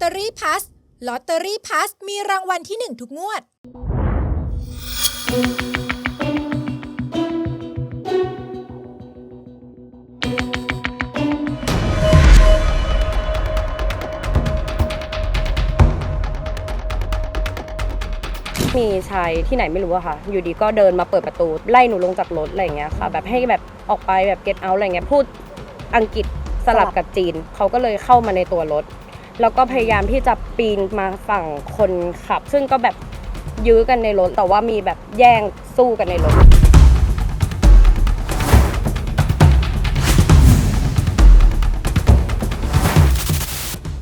ตเตอรี่พัสลอตเตอรี่พัสมีรางวัลที่หนึ่งทุกงวด มีชายที่ไหนไม่รู้อะค่ะ อยู่ดีก็เดินมาเปิดประตู ไล่หนูลงจากรถอะไรอย่างเงี้ยค่ะ แบบให้แบบออกไปแบบ get out อะไรเงี้ย พูดอังกฤษสลับกับจีน เขาก็เลยเข้ามาในตัวรถ แล้วก็พยายามที่จะปีนมาฝั่งคนขับ ซึ่งก็แบบยื้อกันในรถ แต่ว่ามีแบบแย่งสู้กันในรถ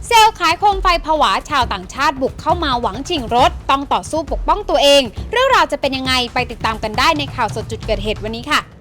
เซลล์ขายโคมไฟผวาชาวต่างชาติบุกเข้ามาหวังชิงรถ ต้องต่อสู้ปกป้องตัวเอง เรื่องราวจะเป็นยังไงไปติดตามกันได้ในข่าวสดจุดเกิดเหตุวันนี้ค่ะ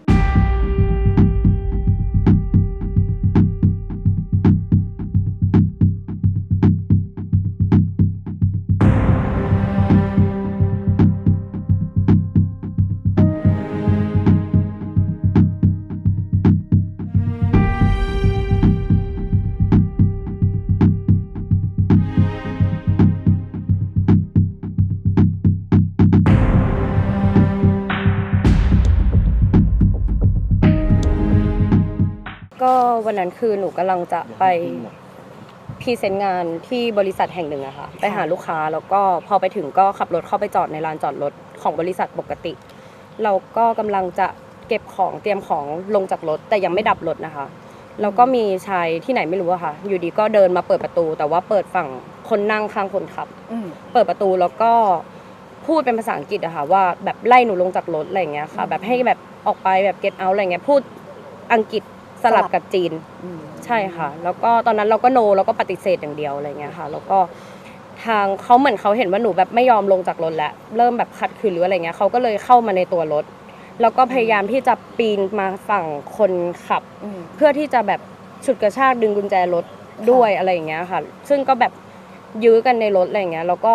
วันนั้นคือหนูกำลังจะไปพรีเซนต์งานที่บริษัทแห่งหนึ่งอะค่ะไปหาลูกค้าแล้วก็พอไปถึงก็ขับรถเข้าไปจอดในลานจอดรถของบริษัทปกติ เราก็กำลังจะเก็บของเตรียมของลงจากรถแต่ยังไม่ดับรถนะคะแล้วก็มีชายที่ไหนไม่รู้อะค่ะ อยู่ดีก็เดินมาเปิดประตู แต่ว่าเปิดฝั่งคนนั่งข้างคนขับเปิดประตูแล้วก็พูดเป็นภาษาอังกฤษอะค่ะว่าแบบไล่หนูลงจากรถอะไรอย่างเงี้ยค่ะ แบบให้แบบออกไปแบบ get out อะไรเงี้ยพูดอังกฤษส ลับกับจีนใช่ค่ะ แล้วก็ตอนนั้นเราก็โนแล้วก็ปฏิเสธอย่างเดียวอะไรเงี้ยค่ะ แล้วก็ทางเขาเหมือนเขาเห็นว่าหนูแบบไม่ยอมลงจากรถแล้วเริ่มแบบขัดขืนหรืออะไรเงี้ยเขาก็เลยเข้ามาในตัวรถ แล้วก็พยายามที่จะปีนมาฝั่งคนขับ เพื่อที่จะแบบฉุดกระชากดึงกุญแจรถด้วยอะไรอย่างเงี้ยค่ะ ซึ่งก็แบบยื้อกันในรถอะไรอย่างเงี้ย แล้วก็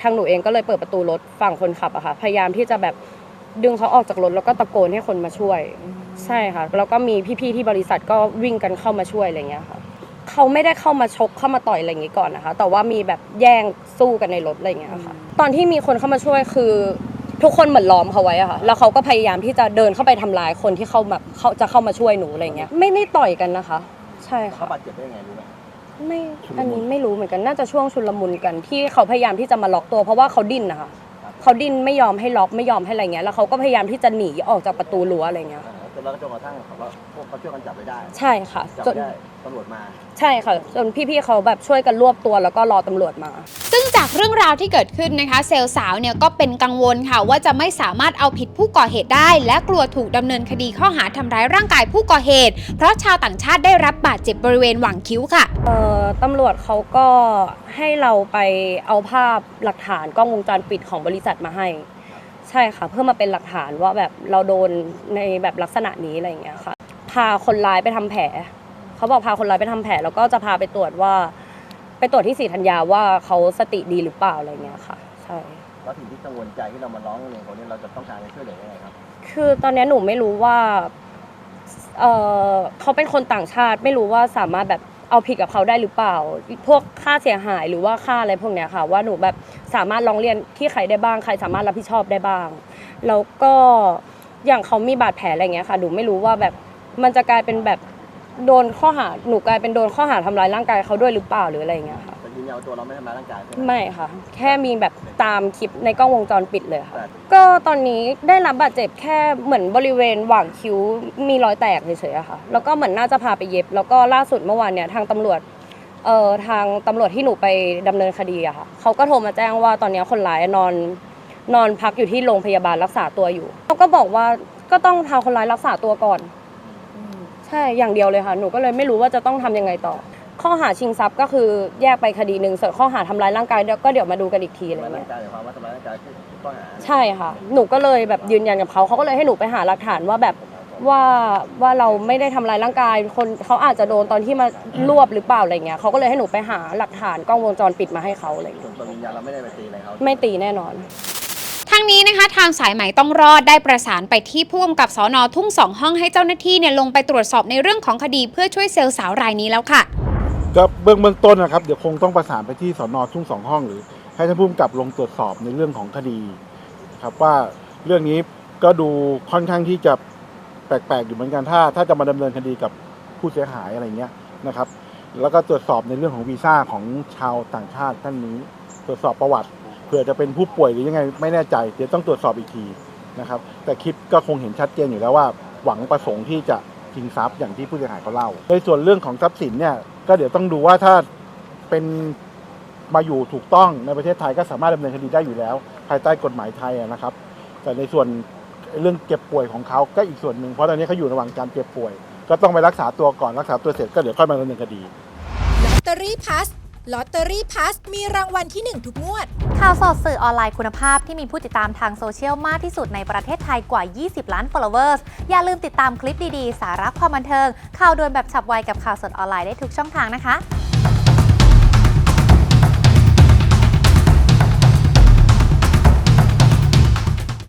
ทางหนูเองก็เลยเปิดประตูรถฝั่งคนขับอะค่ะ พยายามที่จะแบบดึงเขาออกจากรถแล้วก็ตะโกนให้คนมาช่วย ใช่ค่ะ แล้วก็มีพี่ๆที่บริษัทก็วิ่งกันเข้ามาช่วยอะไรอย่างเงี้ยค่ะเขาไม่ได้เข้ามาชกเข้ามาต่อยอะไรอย่างงี้ก่อนนะคะ แต่ว่ามีแบบแย่งสู้กันในรถอะไรอย่างเงี้ยค่ะ ตอนที่มีคนเข้ามาช่วยคือทุกคนเหมือนล้อมเขาไว้อะค่ะ แล้วเขาก็พยายามที่จะเดินเข้าไปทำร้ายคนที่เข้ามาเขาจะเข้ามาช่วยหนูอะไรอย่างเงี้ย ไม่ได้ต่อยกันนะคะ ใช่เขาค่ะบาดเจ็บได้ยังไงรู้ไหม ไม่อันนี้ไม่รู้เหมือนกัน น่าจะช่วงชุลมุนกันที่เขาพยายามที่จะมาล็อกตัวเพราะว่าเขาดิ้นนะคะ เขาดิ้นไม่ยอมให้ล็อกไม่ยอมให้อะไรเงี้ย แล้วเขาก็พยายามที่จะหนีออกจากประตูรั้วอะไรเงี้ยจน แล้วก็จนกระทั่งเขาก็พวกเขาช่วยกันจับไปได้ใช่ค่ะจับจนได้ตำรวจมา ใช่ค่ะ จนพี่ๆเขาแบบช่วยกันรวบตัวแล้วก็รอตำรวจมา ซึ่งจากเรื่องราวที่เกิดขึ้นนะคะ เซลล์สาวเนี่ยก็เป็นกังวลค่ะ ว่าจะไม่สามารถเอาผิดผู้ก่อเหตุได้ และกลัวถูกดำเนินคดีข้อหาทำร้ายร่างกายผู้ก่อเหตุ เพราะชาวต่างชาติได้รับบาดเจ็บบริเวณหว่างคิ้วค่ะ เอ่อตำรวจเขาก็ให้เราไปเอาภาพหลักฐานกล้องวงจรปิดของบริษัทมาให้ ใช่ค่ะ เพื่อมาเป็นหลักฐานว่าแบบเราโดนในแบบลักษณะนี้อะไรอย่างเงี้ยค่ะ พาคนร้ายไปทำแผล เขาบอกพาคนร้ายไปทำแผล แล้วก็จะพาไปตรวจว่า ไปตรวจที่ศรีธัญญาว่าเขาสติดีหรือเปล่าอะไรเงี้ยค่ะ ใช่แล้วสิ่งที่กังวลใจที่เรามาร้องเรียนเขาเนี่ยเราจะต้องการจะช่วยเหลือยังไงครับ คือตอนเนี้ยหนูไม่รู้ว่าเออเขาเป็นคนต่างชาติไม่รู้ว่าสามารถแบบ เอาผิดกับเขาได้หรือเปล่า พวกค่าเสียหายหรือว่าค่าอะไรพวกเนี้ยค่ะ ว่าหนูแบบสามารถร้องเรียนที่ใครได้บ้าง ใครสามารถรับผิดชอบได้บ้าง แล้วก็อย่างเขามีบาดแผลอะไรเงี้ยค่ะ หนูไม่รู้ว่าแบบมันจะกลายเป็นแบบโดนข้อหา หนูกลายเป็นโดนข้อหาทำร้ายร่างกายเขาด้วยหรือเปล่าหรืออะไรเงี้ยค่ะ แต่ยืนยันว่าตัวเราไม่ทำร้ายร่างกายใช่ไหม ไม่ค่ะ แค่มีแบบตามคลิปในกล้องวงจรปิดเลยค่ะแต่ก็ตอนนี้ได้รับบาดเจ็บแค่เหมือนบริเวณหว่างคิ้วมีรอยแตกเฉยๆอะค่ะ แล้วก็เหมือนน่าจะพาไปเย็บ แล้วก็ล่าสุดเมื่อวานเนี่ยทางตำรวจ เอ่อทางตำรวจที่หนูไปดำเนินคดีอะค่ะ เขาก็โทรมาแจ้งว่าตอนนี้คนร้ายนอนนอนพักอยู่ที่โรงพยาบาลรักษาตัวอยู่ เขาก็บอกว่าก็ต้องพาคนร้ายรักษาตัวก่อน ใช่ อย่างเดียวเลยค่ะ หนูก็เลยไม่รู้ว่าจะต้องทำยังไงต่อ ข้อหาชิงทรัพย์ก็คือแยกไปคดีหนึ่งส่วนข้อหาทำร้ายร่างกายเดี๋ยวก็เดี๋ยวมาดูกันอีกทีอะไรทำร้ายร่าเงี้งย กายหมายความว่าทำร้ายร่างกายคือข้อหาใช่ค่ะ หนูก็เลยแบบยืนยันกับเขาเขาก็เลยให้หนูไปหาหลักฐานว่าแบบว่าว่าเราไม่ได้ทำร้ายร่างกาย คนเขาอาจจะโดนตอนที่มารวบหรือเปล่าอะไรเงี้ยเขาก็เลยให้หนูไปหาหลักฐานกล้องวงจรปิดมาให้เขาอะไรส่วเงี้ยนตัววิญญาณเราไม่ได้ไปตีอะไรเขาไม่ตีแน่นอนทางนี้นะคะทางสายไหมต้องรอดได้ประสานไปที่ผู้กำกับสอนอทุ่งสองห้องให้เจ้าหน้าที่เนี่ยลงไปตรวจสอบในเรื่องของคดีเพื่อช่วยเซลล์สาวรายนี้แล้วค่ะ ก็เบื้องเบื้องต้นนะครับ เดี๋ยวคงต้องประสานไปที่สอนอทุ่งสองห้องหรือ ให้ท่านผู้กำกับลงตรวจสอบในเรื่องของคดีครับว่าเรื่องนี้ก็ดูค่อนข้างที่จะแปลกๆอยู่เหมือนกันถ้า ถ้าจะมาดำเนินคดีกับผู้เสียหายอะไรเงี้ยนะครับ แล้วก็ตรวจสอบในเรื่องของวีซ่าของชาวต่างชาติท่านนี้ ตรวจสอบประวัติเผื่อจะเป็นผู้ป่วยหรือยังไงไม่แน่ใจเดี๋ยวต้องตรวจสอบอีกทีนะครับ แต่คลิปก็คงเห็นชัดเจนอยู่แล้วว่า หวังประสงค์ที่จะชิงทรัพย์อย่างที่ผู้เสียหายเขาเล่าในส่วนเรื่องของทรัพย์สินเนี่ย ก็เดี๋ยวต้องดูว่าถ้าเป็นมาอยู่ถูกต้องในประเทศไทยก็สามารถดำเนินคดีได้อยู่แล้ว ภายใต้กฎหมายไทยอะนะครับ แต่ในส่วนเรื่องเจ็บป่วยของเขาก็อีกส่วนหนึ่งเพราะตอนนี้เขาอยู่ระหว่างการเจ็บป่วย ก็ต้องไปรักษาตัวก่อนรักษาตัวเสร็จก็เดี๋ยวค่อยมาดำเนินคดี ลอตเตอรี่พัส ลอตเตอรี่พัสมีรางวัลที่ 1 ทุกงวด ข่าวสดสื่อออนไลน์คุณภาพที่มีผู้ติดตามทางโซเชียลมากที่สุดในประเทศไทยกว่า 20 ล้าน followers อย่าลืมติดตามคลิปดีๆ สาระความบันเทิง ข่าวด่วนแบบฉับไวกับข่าวสดออนไลน์ได้ทุกช่องทางนะคะ